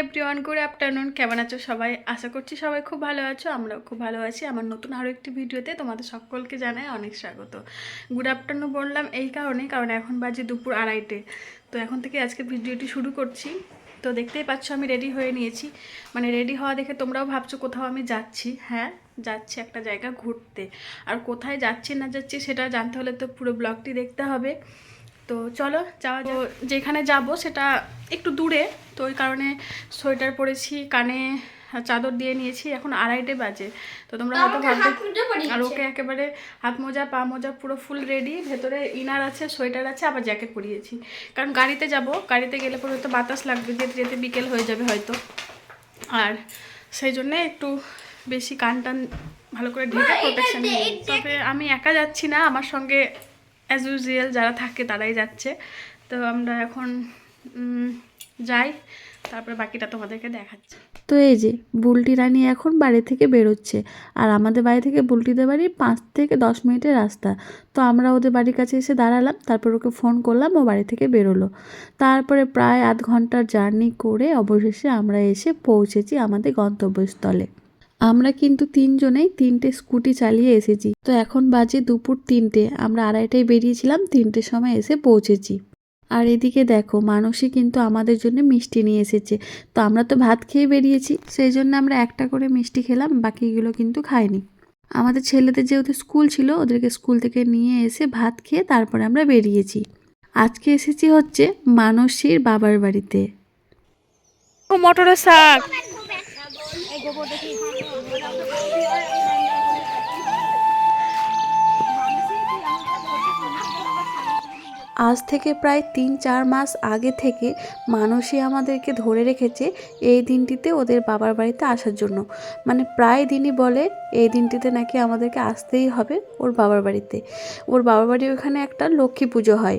Everyone good afternoon কেমন আছো সবাই? আশা করছি সবাই খুব ভালো আছো, আমরাও খুব ভালো আছি। আমার নতুন আরও একটি ভিডিওতে তোমাদের সকলকে জানাই অনেক স্বাগত। গুড আফটারনুন বললাম এই কারণে কারণ এখন বাজে দুপুর আড়াইটে। তো এখন থেকে আজকে ভিডিওটি শুরু করছি। তো দেখতেই পাচ্ছ আমি রেডি হয়ে নিয়েছি। মানে রেডি হওয়া দেখে তোমরাও ভাবছ কোথাও আমি যাচ্ছি। হ্যাঁ যাচ্ছি একটা জায়গা ঘুরতে। আর কোথায় যাচ্ছি না যাচ্ছি সেটা জানতে হলে তো পুরো ব্লগটি দেখতে হবে। তো চলো যাওয়া যাক। যেখানে যাব সেটা একটু দূরে তো ওই কারণে সোয়েটার পরেছি কানে চাদর দিয়ে নিয়েছি এখন আড়াইটে বাজে। তো তোমরা হয়তো ভাববে আর ওকে একেবারে হাত মোজা পা মোজা পুরো ফুল রেডি ভেতরে ইনার আছে সোয়েটার আছে আবার জ্যাকেট পরিয়েছি। কারণ গাড়িতে যাব গাড়িতে গেলে পরে হয়তো বাতাস লাগবে যেতে যেতে বিকেল হয়ে যাবে হয়তো। আর সেই জন্যে একটু বেশি কান টান ভালো করে ঢেকে প্রোটেকশন তবে আমি একা যাচ্ছি না আমার সঙ্গে অ্যাজ ইউজুয়াল যারা থাকে তারাই যাচ্ছে। তো আমরা এখন যাই, তারপরে বাকিটা তোমাদেরকে দেখাচ্ছি। তো এই যে, বুলটি রানী এখন বাড়ি থেকে বেরোচ্ছে, আর আমাদের বাড়ি থেকে বুলটিদের বাড়ি পাঁচ থেকে দশ মিনিটের রাস্তা। তো আমরা ওদের বাড়ির কাছে এসে দাঁড়ালাম, তারপর ওকে ফোন করলাম, ও বাড়ি থেকে বেরোলো। তারপরে প্রায় আধ ঘণ্টার জার্নি করে অবশেষে আমরা এসে পৌঁছেছি আমাদের গন্তব্যস্থলে। আমরা কিন্তু তিনজনেই তিনটে স্কুটি চালিয়ে এসেছি। তো এখন বাজে দুপুর তিনটে। আমরা আড়াইটায় বেরিয়েছিলাম, তিনটের সময় এসে পৌঁছেছি। আর এদিকে দেখো মানুষই কিন্তু আমাদের জন্য মিষ্টি নিয়ে এসেছে। তো আমরা তো ভাত খেয়ে বেরিয়েছি, সেই জন্য আমরা একটা করে মিষ্টি খেলাম, বাকিগুলো কিন্তু খাইনি। আমাদের ছেলেদের যেহেতু স্কুল ছিল, ওদেরকে স্কুল থেকে নিয়ে এসে ভাত খেয়ে তারপরে আমরা বেরিয়েছি। আজকে এসেছি হচ্ছে মানসীর বাবার বাড়িতে। মটরের শাক। গোবর আজ থেকে প্রায় তিন চার মাস আগে থেকে মানুষই আমাদেরকে ধরে রেখেছে এই দিনটিতে ওদের বাবার বাড়িতে আসার জন্য। মানে প্রায় দিনই বলে এই দিনটিতে নাকি আমাদেরকে আসতেই হবে ওর বাবার বাড়িতে। ওর বাবার বাড়ি ওখানে একটা লক্ষ্মী পুজো হয়।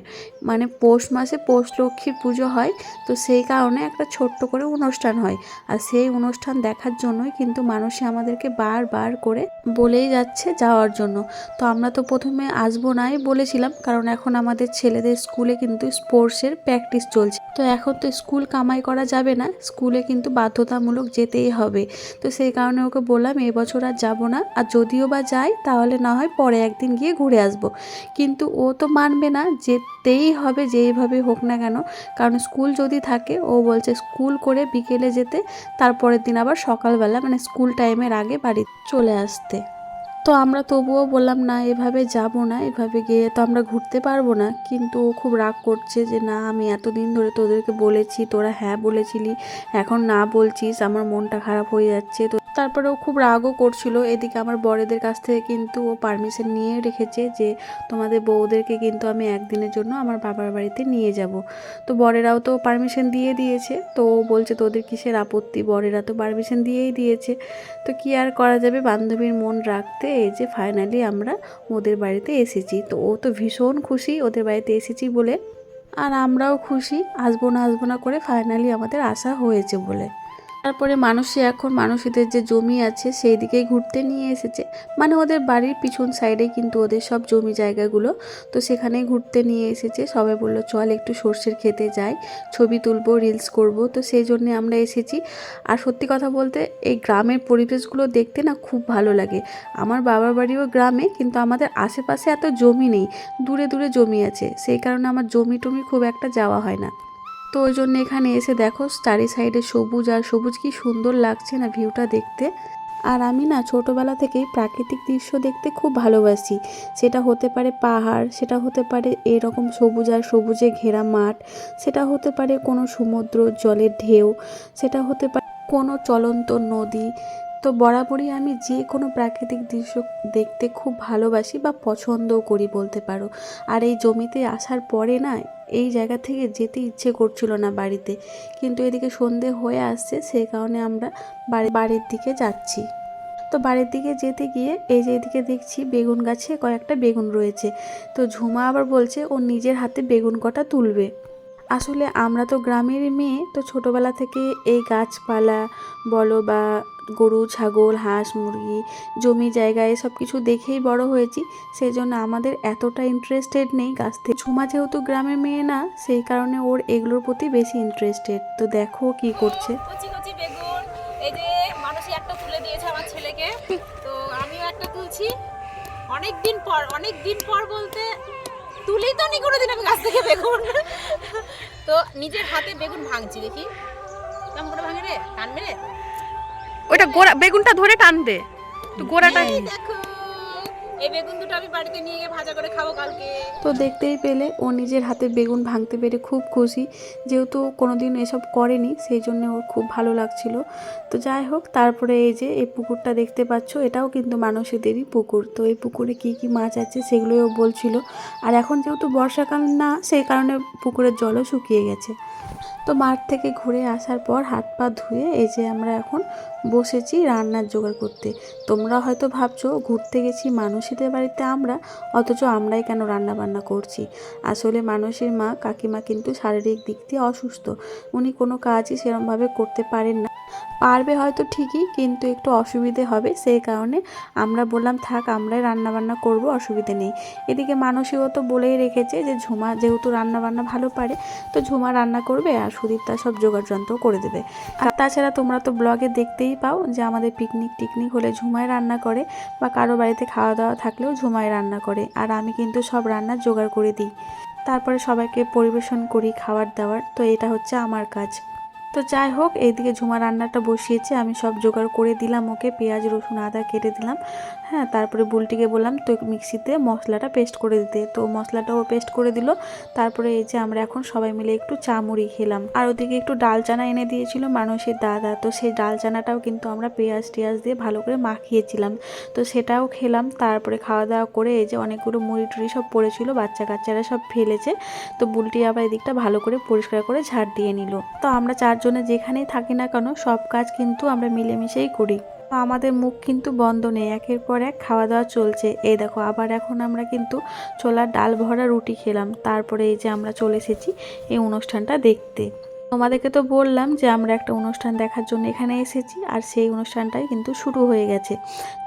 মানে পৌষ মাসে পৌষ লক্ষ্মীর পুজো হয়, তো সেই কারণে একটা ছোট্ট করে অনুষ্ঠান হয়। আর সেই অনুষ্ঠান দেখার জন্যই কিন্তু মানুষই আমাদেরকে বারবার করে বলেই যাচ্ছে যাওয়ার জন্য। তো আমরা তো প্রথমে আসব নাই বলেছিলাম, কারণ এখন আমাদের ছেলেদের স্কুলে কিন্তু স্পোর্টসের প্র্যাকটিস চলছে। তো এখন তো স্কুল কামাই করা যাবে না, স্কুলে কিন্তু বাধ্যতামূলক যেতেই হবে। তো সেই কারণে ওকে বললাম এবছর আর যাব না, আর যদিও বা যাই, তাহলে না হয় পরে একদিন গিয়ে ঘুরে আসব। কিন্তু ও তো মানবে না, যেতেই হবে, যেইভাবে হোক না কেন। কারণ স্কুল যদি থাকে, ও বলছে স্কুল করে বিকেলে যেতে, তারপরের দিন আবার সকালবেলা মানে স্কুল টাইমের আগে বাড়ি চলে আসতে। তো আমরা তবুও বললাম, না, এভাবে যাব না, এভাবে গিয়ে তো আমরা ঘুরতে পারব না। কিন্তু ও খুব রাগ করছে যে, না, আমি এতদিন ধরে তোদেরকে বলেছি, তোরা হ্যাঁ বলেছিলি, এখন না বলছিস, আমার মনটা খারাপ হয়ে যাচ্ছে। তো তারপরে ও খুব রাগও করছিল। এদিকে আমার বড়েদের কাছ থেকে কিন্তু ও পারমিশন নিয়ে রেখেছে যে, তোমাদের বউদেরকে কিন্তু আমি একদিনের জন্য আমার বাবার বাড়িতে নিয়ে যাব। তো বরেরাও তো পারমিশন দিয়ে দিয়েছে। তো ও বলছে, তোদের কিসের আপত্তি? বরেরা তো পারমিশন দিয়েই দিয়েছে। তো কি আর করা যাবে? বান্ধবীর মন রাখতে এই যে ফাইনালি আমরা ওদের বাড়িতে এসেছি। তো ও তো ভীষণ খুশি, ওদের বাড়িতে এসেছি বলে। আর আমরাও খুশি, আসব না আসব না করে ফাইনালি আমাদের আসা হয়েছে বলে। তারপরে মানুষই এখন মানুষদের যে জমি আছে সেই দিকেই ঘুরতে নিয়ে এসেছে। মানে ওদের বাড়ির পিছন সাইডে কিন্তু ওদের সব জমি জায়গাগুলো। তো সেখানেই ঘুরতে নিয়ে এসেছে। সবাই বলল, চল একটু সর্ষের খেতে যাই। ছবি তুলবো রিলস করব। তো সেই জন্যে আমরা এসেছি। আর সত্যি কথা বলতে, এই গ্রামের পরিবেশগুলো দেখতে না খুব ভালো লাগে। আমার বাবার বাড়িও গ্রামে, কিন্তু আমাদের আশেপাশে এত জমি নেই। দূরে দূরে জমি আছে। সেই কারণে আমার জমি টমি খুব একটা যাওয়া হয় না। তো ওই জন্য এখানে এসে দেখো চারি সাইডে সবুজ আর সবুজ কি সুন্দর লাগছে না ভিউটা দেখতে। আর আমি না ছোটোবেলা থেকেই প্রাকৃতিক দৃশ্য দেখতে খুব ভালোবাসি। সেটা হতে পারে পাহাড়, সেটা হতে পারে এরকম সবুজ আর সবুজে ঘেরা মাঠ, সেটা হতে পারে কোনো সমুদ্র জলের ঢেউ, সেটা হতে পারে কোনো চলন্ত নদী তো বরাবরই আমি যে কোনো প্রাকৃতিক দৃশ্য দেখতে খুব ভালোবাসি বা পছন্দও করি বলতে পারো। আর এই জমিতে আসার পরে না, এই জায়গা থেকে যেতে ইচ্ছে করছিল না বাড়িতে। কিন্তু এদিকে সন্ধে হয়ে আসছে সেই কারণে আমরা বাড়ি, বাড়ির দিকে যাচ্ছি। তো বাড়ির দিকে যেতে গিয়ে এই যে এদিকে দেখছি বেগুন গাছে কয়েকটা বেগুন রয়েছে। তো ঝুমা আবার বলছে, ও নিজের হাতে বেগুন কটা তুলবে। আসলে আমরা তো গ্রামের মেয়ে, তো ছোটোবেলা থেকে এই গাছপালা বলো বা গরু, ছাগল, হাঁস, মুরগি, জমি, জায়গা এসব কিছু দেখেই বড় হয়েছি। সেই জন্য আমাদের এতটা ইন্টারেস্টেড নেই গাছ থেকে। ঝুমা যেহেতু গ্রামের মেয়ে না, সেই কারণে ওর এগুলোর প্রতি বেশি ইন্টারেস্টেড তো দেখো কি করছে। এই একটা তুলে দিয়েছে আমার ছেলেকে। তো আমিও একটা তুলছি। অনেক দিন পর অনেক দিন পর বলতে তুলি তো নি কোনোদিন আমি গাছ থেকে বেগুন। তো নিজের হাতে বেগুন ভাঙছি দেখি। কেমন করে ভাঙে রে? টানবে রে? ওইটা গোড়া বেগুনটা ধরে টানবে। তো গোড়াটা দেখো। তো দেখতেই পেলে ও নিজের হাতে বেগুন ভাঙতে পেরে খুব খুশি। যেহেতু কোনোদিন এসব করেনি, সেই জন্য ওর খুব ভালো লাগছিল। তো যাই হোক, তারপরে এই যে এই পুকুরটা দেখতে পাচ্ছ, এটাও কিন্তু মানুষেদেরই পুকুর। তো এই পুকুরে কি কি মাছ আছে সেগুলোই ও বলছিল। আর এখন যেহেতু বর্ষাকাল না, সেই কারণে পুকুরের জলও শুকিয়ে গেছে। তো মাঠ থেকে ঘুরে আসার পর হাত পা ধুয়ে এই যে আমরা এখন বসেছি রান্নার জোগাড় করতে। তোমরা হয়তো ভাবছ, ঘুরতে গেছি মানুষেদের বাড়িতে আমরা, অথচ আমরাই কেন রান্না বান্না করছি? আসলে মানুষের মা কাকিমা কিন্তু শারীরিক দিক দিয়ে অসুস্থ। উনি কোনো কাজই সেরমভাবে করতে পারেন না। পারবে হয়তো ঠিকই, কিন্তু একটু অসুবিধে হবে। সেই কারণে আমরা বললাম, থাক, আমরাই রান্নাবান্না করব, অসুবিধে নেই। এদিকে মানসীও তো বলেই রেখেছে যে, ঝুমা যেহেতু রান্না বান্না ভালো পারে, তো ঝুমা রান্না করবে আর সুদীপ তার সব জোগাড় যন্ত্র করে দেবে। আর তাছাড়া তোমরা তো ব্লগে দেখতেই পাও যে, আমাদের পিকনিক টিকনিক হলে ঝুমায় রান্না করে বা কারও বাড়িতে খাওয়া দাওয়া থাকলেও ঝুমায় রান্না করে, আর আমি কিন্তু সব রান্নার জোগাড় করে দিই। তারপরে সবাইকে পরিবেশন করি খাবার দাবার তো এটা হচ্ছে আমার কাজ। তো যাই হোক, এইদিকে ঝুমা রান্নাটা বসিয়েছে। আমি সব জোগাড় করে দিলাম ওকে, পেঁয়াজ, রসুন, আদা কেটে দিলাম। হ্যাঁ তারপরে বুলটিকে বললাম তো মিক্সিতে মশলাটা পেস্ট করে দিতে। তো মশলাটাও পেস্ট করে দিল। তারপরে এই যে আমরা এখন সবাই মিলে একটু চা মুড়ি খেলাম। আর ওদিকে একটু ডাল চানা এনে দিয়েছিল মানুষের দাদা। তো সেই ডাল চানাটাও কিন্তু আমরা পেঁয়াজ টিয়াজ দিয়ে ভালো করে মাখিয়েছিলাম। তো সেটাও খেলাম। তারপরে খাওয়া দাওয়া করে এই যে অনেকগুলো মুড়ি টুড়ি সব পড়েছিল, বাচ্চা কাচ্চারা সব ফেলেছে। তো বুলটি আবার এদিকটা ভালো করে পরিষ্কার করে ঝাড় দিয়ে নিল। তো আমরা চারজনে যেখানেই থাকি না কেন, সব কাজ কিন্তু আমরা মিলেমিশেই করি। আমাদের মুখ কিন্তু বন্ধ নেই, একের পর এক খাওয়া দাওয়া চলছে। এই দেখো, আবার এখন আমরা কিন্তু ছোলার ডাল ভরা রুটি খেলাম। তারপরে এই যে আমরা চলে এসেছি এই অনুষ্ঠানটা দেখতে। তোমাদেরকে তো বললাম যে আমরা একটা অনুষ্ঠান দেখার জন্য এখানে এসেছি আর সেই অনুষ্ঠানটাই কিন্তু শুরু হয়ে গেছে।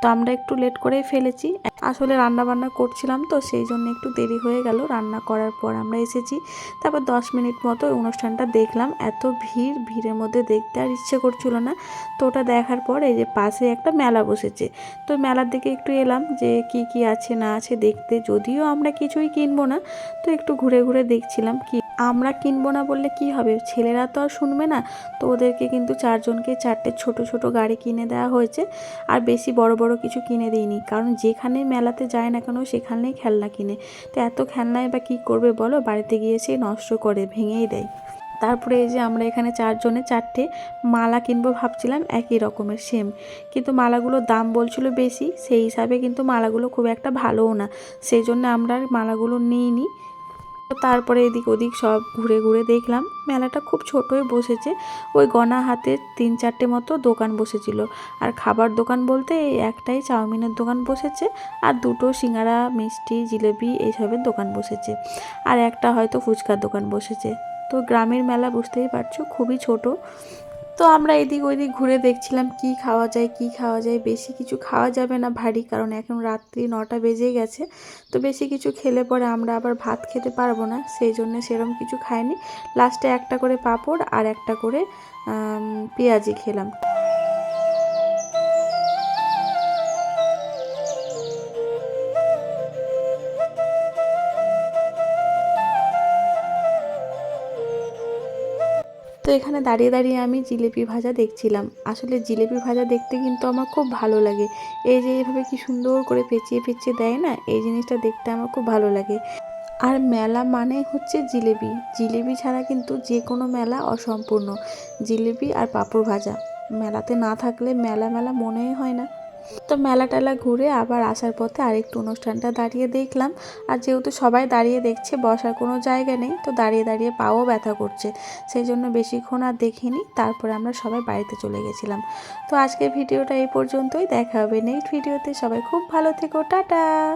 তো আমরা একটু লেট করেই ফেলেছি। আসলে রান্না বান্না করছিলাম তো সেই জন্য একটু দেরি হয়ে গেল। রান্না করার পর আমরা এসেছি। তারপর দশ মিনিট মতো অনুষ্ঠানটা দেখলাম। এত ভিড়, ভিড়ের মধ্যে দেখতে আর ইচ্ছে করছিল না। তো ওটা দেখার পর এই যে পাশে একটা মেলা বসেছে। তো মেলার দিকে একটু এলাম যে কি কি আছে, না আছে দেখতে। যদিও আমরা কিছুই কিনবো না, তো একটু ঘুরে ঘুরে দেখছিলাম কি আমরা কিনবো না বললে কি হবে? ছেলেরা তো আর শুনবে না। তো ওদেরকে কিন্তু চারজনকে চারটে ছোট ছোট গাড়ি কিনে দেওয়া হয়েছে। আর বেশি বড় বড় কিছু কিনে দিইনি। কারণ যেখানে মেলাতে যায় না কেন সেখানেই খেলনা কিনে। তো এত খেলনায় বা কী করবে বলো? বাড়িতে গিয়ে সে নষ্ট করে, ভেঙেই দেয়। তারপরে এই যে আমরা এখানে চারজনে চারটে মালা কিনবো ভাবছিলাম, একই রকমের সেম কিন্তু মালাগুলোর দাম বলছিল বেশি। সেই হিসাবে কিন্তু মালাগুলো খুব একটা ভালোও না। সেই জন্য আমরা মালাগুলো নিইনি। তারপরে এদিক ওদিক সব ঘুরে ঘুরে দেখলাম। মেলাটা খুব ছোটোই বসেছে। ওই গনা হাতে তিন চারটে মতো দোকান বসেছিল। আর খাবার দোকান বলতে এই একটাই চাউমিনের দোকান বসেছে আর দুটো সিঙ্গারা, মিষ্টি, জিলেবি এইসবের দোকান বসেছে। আর একটা হয়তো ফুচকার দোকান বসেছে। তো গ্রামের মেলা বুঝতেই পারছ, খুবই ছোট। তো আমরা এদিক ওইদিক ঘুরে দেখছিলাম কি খাওয়া যায়, কি খাওয়া যায়। বেশি কিছু খাওয়া যাবে না ভারী, কারণ এখন রাত্রি নটা বেজে গেছে। তো বেশি কিছু খেলে পরে আমরা আবার ভাত খেতে পারব না, সেই জন্য সেরম কিছু খাইনি। লাস্টে একটা করে পাঁপড় আর একটা করে পেঁয়াজি খেলাম। তো এখানে দাঁড়িয়ে দাঁড়িয়ে আমি জিলিপি ভাজা দেখছিলাম। আসলে জিলিপি ভাজা দেখতে কিন্তু আমার খুব ভালো লাগে। এই যে এইভাবে কি সুন্দর করে পেঁচিয়ে পেঁচিয়ে দেয় না, এই জিনিসটা দেখতে আমার খুব ভালো লাগে। আর মেলা মানে হচ্ছে জিলেবি জিলেবি ছাড়া কিন্তু যে কোনো মেলা অসম্পূর্ণ। জিলেবি আর পাঁপড় ভাজা। মেলাতে না থাকলে মেলা মেলা মনেই হয় না। তো মেলা টেলা ঘুরে আবার আসার পথে আরেকটু অনুষ্ঠানটা দাঁড়িয়ে দেখলাম। আর যেহেতু সবাই দাঁড়িয়ে দেখছে, বসার কোনো জায়গা নেই, তো দাঁড়িয়ে দাঁড়িয়ে পাও ব্যথা করছে। সেই জন্য বেশিক্ষণ আর দেখিনি, তারপরে আমরা সবাই বাড়িতে চলে গেছিলাম। তো আজকের ভিডিওটা এই পর্যন্তই, দেখা হবে নেক্সট ভিডিওতে সবাই খুব ভালো থেকো, টাটা!